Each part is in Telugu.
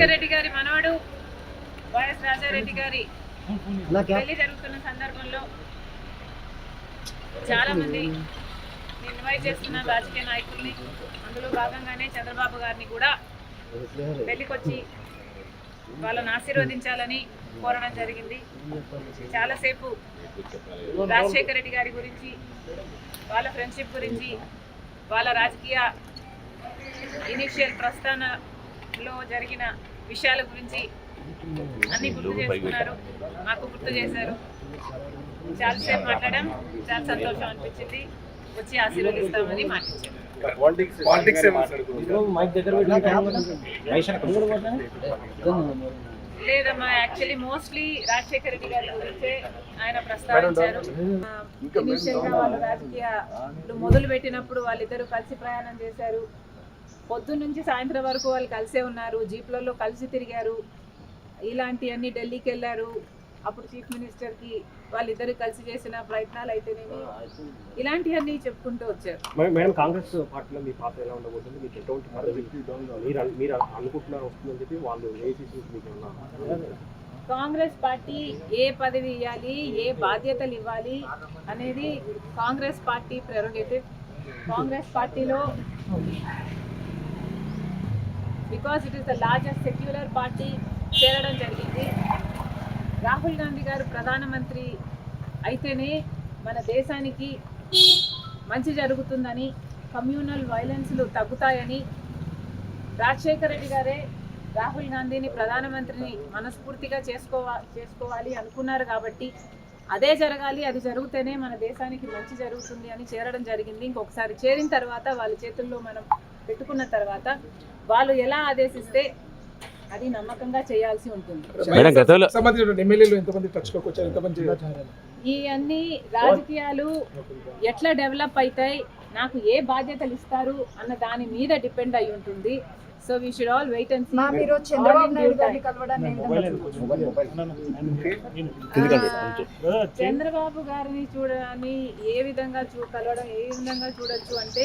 రాజశేఖర్ రెడ్డి గారి మనవడు వైఎస్ రాజారెడ్డి గారి పెళ్ళి జరుగుతున్న సందర్భంలో చాలా మంది ఇన్వైట్ చేస్తున్న రాజకీయ నాయకుల్ని అందులో భాగంగానే చంద్రబాబు గారిని కూడా పెళ్ళికొచ్చి వాళ్ళని ఆశీర్వదించాలని కోరడం జరిగింది. చాలాసేపు రాజశేఖర రెడ్డి గారి గురించి వాళ్ళ ఫ్రెండ్షిప్ గురించి వాళ్ళ రాజకీయ ఇనిషియల్ ప్రస్థానంలో జరిగిన విషయాల గురించి అన్ని గుర్తు చేసుకున్నారు. మాకు గుర్తు చేశారు. చాలాసేపు మాట్లాడాం. చాలా సంతోషం అనిపించింది. వచ్చి ఆశీర్వదిస్తామని దగ్గర లేదమ్మా యాక్చువల్లీ మోస్ట్లీ రాజశేఖర రెడ్డి గారి గురించే ఆయన ప్రస్తావించారు. ఇనిషియల్గా వాళ్ళు రాజకీయాలు మొదలు పెట్టినప్పుడు వాళ్ళిద్దరూ కలిసి ప్రయాణం చేశారు. పొద్దున్న నుంచి సాయంత్రం వరకు వాళ్ళు కలిసే ఉన్నారు జీప్లలో కలిసి తిరిగారు. ఇలాంటివన్నీ ఢిల్లీకి వెళ్ళారు. అప్పుడు చీఫ్ మినిస్టర్కి వాళ్ళిద్దరు కలిసి చేసిన ప్రయత్నాలు అయితేనేమి ఇలాంటివన్నీ చెప్పుకుంటూ వచ్చారు. మేడం కాంగ్రెస్ పార్టీలో మీ పాత్ర ఎలా ఉండబోతుంది? మీకు ఎటువంటి మీరు అను- మీరు అనుకుంటున్నారు వస్తుందని చెప్పి వాళ్ళు ఏసీసీ మీకు ఏమన్నా కాంగ్రెస్ పార్టీ ఏ పదవి ఇవ్వాలి ఏ బాధ్యతలు ఇవ్వాలి అనేది కాంగ్రెస్ పార్టీ ప్రెరోగేటివ్ కాంగ్రెస్ పార్టీలో because it is the largest secular party చేరడం జరిగింది. రాహుల్ గాంధీ గారు ప్రధానమంత్రి అయితేనే మన దేశానికి మంచి జరుగుతుందని కమ్యూనల్ వైలెన్స్లు తగ్గుతాయని రాజశేఖర రెడ్డి గారే రాహుల్ గాంధీని ప్రధానమంత్రిని మనస్ఫూర్తిగా చేసుకోవా చేసుకోవాలి అనుకున్నారు కాబట్టి అదే జరగాలి అది జరిగితేనే మన దేశానికి మంచి జరుగుతుంది అని చేరడం జరిగింది. ఇంకొకసారి చేరిన తర్వాత వాళ్ళ చేతుల్లో మనం పెట్టుకున్న తర్వాత వాళ్ళు ఎలా ఆదేశిస్తే అది నమ్మకంగా చేయాల్సి ఉంటుంది. ఈ అన్ని రాజకీయాలు ఎట్లా డెవలప్ అవుతాయి నాకు ఏ బాధ్యతలు ఇస్తారు అన్న దాని మీద డిపెండ్ అయి ఉంటుంది. So we should all wait and ma'am ఈరోజు చంద్రబాబు నాయుడు గారిని చంద్రబాబు గారిని చూడని ఏ విధంగా చూ కలవడం ఏ విధంగా చూడొచ్చు అంటే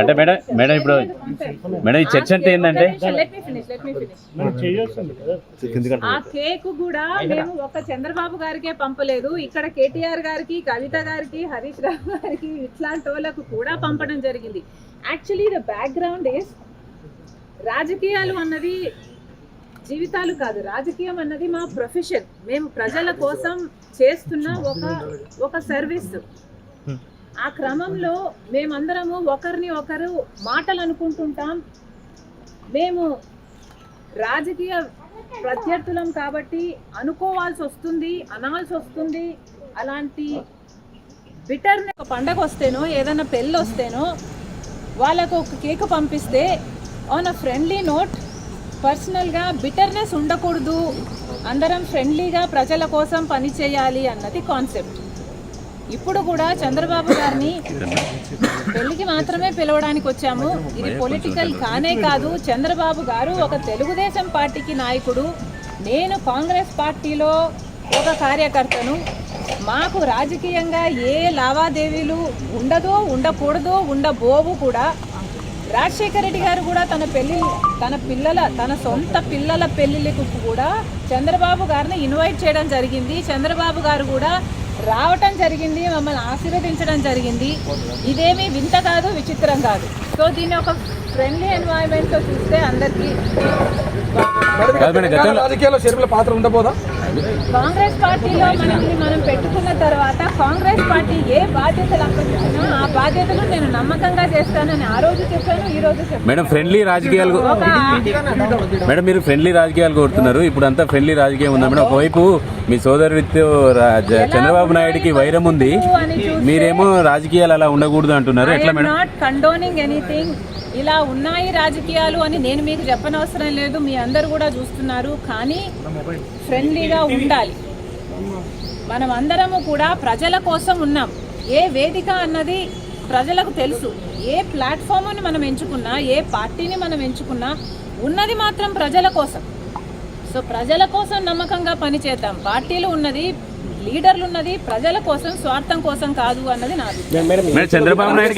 అంటే మేడం మేడం ఇప్పుడు మేడం ఈ చర్చ అంటే ఏంటంటే ఆ కేక్ కూడా మేము ఒక చంద్రబాబు గారికే పంపలేదు ఇక్కడ కేటీఆర్ గారికి కవిత గారికి హరీష్ రావు గారికి ఇట్లాంటి వాళ్ళకు కూడా పంపడం జరిగింది. యాక్చువల్లీ ద బ్యాక్గ్రౌండ్ ఇస్ రాజకీయాలు అన్నది జీవితాలు కాదు రాజకీయం అన్నది మా ప్రొఫెషన్ మేము ప్రజల కోసం చేస్తున్న ఒక ఒక సర్వీస్ ఆ క్రమంలో మేమందరము ఒకరిని ఒకరు మాటలు అనుకుంటుంటాం మేము రాజకీయ ప్రత్యర్థులం కాబట్టి అనుకోవాల్సి వస్తుంది అనాల్సి వస్తుంది. అలాంటి బిటర్ ఒక పండగ వస్తేనో ఏదైనా పెళ్ళి వస్తేనో వాళ్ళకు ఒక కేక్ పంపిస్తే ఆన్ అ ఫ్రెండ్లీ నోట్ పర్సనల్గా బిటర్నెస్ ఉండకూడదు. అందరం ఫ్రెండ్లీగా ప్రజల కోసం పని చేయాలి అన్నది కాన్సెప్ట్ ఇప్పుడు కూడా చంద్రబాబు గారిని పెళ్ళికి మాత్రమే పిలవడానికి వచ్చాము. ఇది పొలిటికల్ కానే కాదు. చంద్రబాబు గారు ఒక తెలుగుదేశం పార్టీకి నాయకుడు. నేను కాంగ్రెస్ పార్టీలో ఒక కార్యకర్తను. మాకు రాజకీయంగా ఏ లావాదేవీలు ఉండదో ఉండకూడదో ఉండబోవు కూడా రాజశేఖర రెడ్డి గారు కూడా తన పెళ్ళి తన పిల్లల తన సొంత పిల్లల పెళ్ళిళ్ళకు కూడా చంద్రబాబు గారిని ఇన్వైట్ చేయడం జరిగింది. చంద్రబాబు గారు కూడా రావటం జరిగింది మమ్మల్ని ఆశీర్వదించడం జరిగింది. ఇదేమీ వింత కాదు విచిత్రం కాదు. సో దీన్ని ఒక ఫ్రెండ్లీ ఎన్వైరన్మెంట్తో చూస్తే అందరికీ పాత్ర ఉండబోదా? కాంగ్రెస్ పార్టీలో మనల్ని మనం పెట్టుకున్న తర్వాత కాంగ్రెస్ పార్టీ ఏ బాధ్యతలు ఆ బాధ్యతలు నేను నమ్మకంగా చేస్తానని ఆ రోజు చెప్పాను ఈ రోజు చెప్పాను. మేడం ఫ్రెండ్లీ రాజకీయాలు మేడం మీరు ఫ్రెండ్లీ రాజకీయాలు కోరుతున్నారు ఇప్పుడు అంతా ఫ్రెండ్లీ రాజకీయం ఉందా. మేడం ఒకవైపు మీ సోదరుడితో చంద్రబాబు నాయుడుకి వైరం ఉంది. మీరేమో రాజకీయాలు అలా ఉండకూడదు అంటున్నారు. ఎట్లా మేడం? నాట్ కండోనింగ్ ఎనీథింగ్ ఇలా ఉన్నాయి రాజకీయాలు అని నేను మీకు చెప్పనవసరం లేదు. మీ అందరు కూడా చూస్తున్నారు. కానీ ఫ్రెండ్లీగా ఉండాలి. మనం అందరము కూడా ప్రజల కోసం ఉన్నాం. ఏ వేదిక అన్నది ప్రజలకు తెలుసు ఏ ప్లాట్ఫామ్ని మనం ఎంచుకున్నా ఏ పార్టీని మనం ఎంచుకున్నా ఉన్నది మాత్రం ప్రజల కోసం సో ప్రజల కోసం నమ్మకంగా పనిచేద్దాం పార్టీలు ఉన్నది లీడర్లు ఉన్నది ప్రజల కోసం స్వార్థం కోసం కాదు అన్నది నా అభిప్రాయం మేడం చంద్రబాబు నాయుడు